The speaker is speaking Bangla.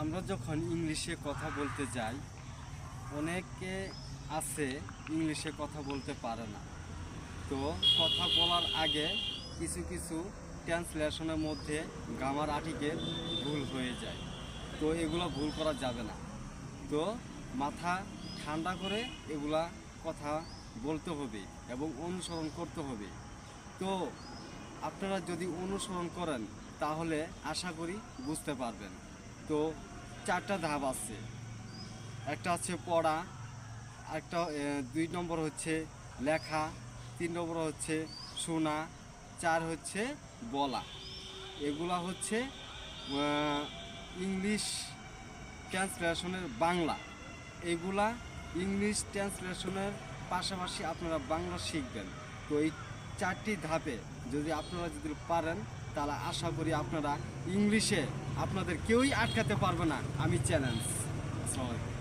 আমরা যখন ইংলিশে কথা বলতে যাই, অনেকে আছে ইংলিশে কথা বলতে পারে না। তো কথা বলার আগে কিছু কিছু ট্রান্সলেশনের মধ্যে গামার আর্টিকেল ভুল হয়ে যায়। তো এগুলো ভুল করা যাবে না। তো মাথা ঠান্ডা করে এগুলা কথা বলতে হবে এবং অনুসরণ করতে হবে। তো আপনারা যদি অনুসরণ করেন, তাহলে আশা করি বুঝতে পারবেন। তো চারটা ধাপ আছে। একটা হচ্ছে পড়া, একটা দুই নম্বর হচ্ছে লেখা, তিন নম্বর হচ্ছে শোনা, চার হচ্ছে বলা। এগুলা হচ্ছে ইংলিশ ট্রান্সলেশনের বাংলা। এগুলা ইংলিশ ট্রান্সলেশনের পাশাপাশি আপনারা বাংলা শিখবেন। তো এই চারটি ধাপে যদি আপনারা যদি পারেন, তাহলে আশা করি আপনারা ইংলিশে আপনাদের কেউই আটকাতে পারবে না। আমি চ্যালেঞ্জ আসসালামু আলাইকুম।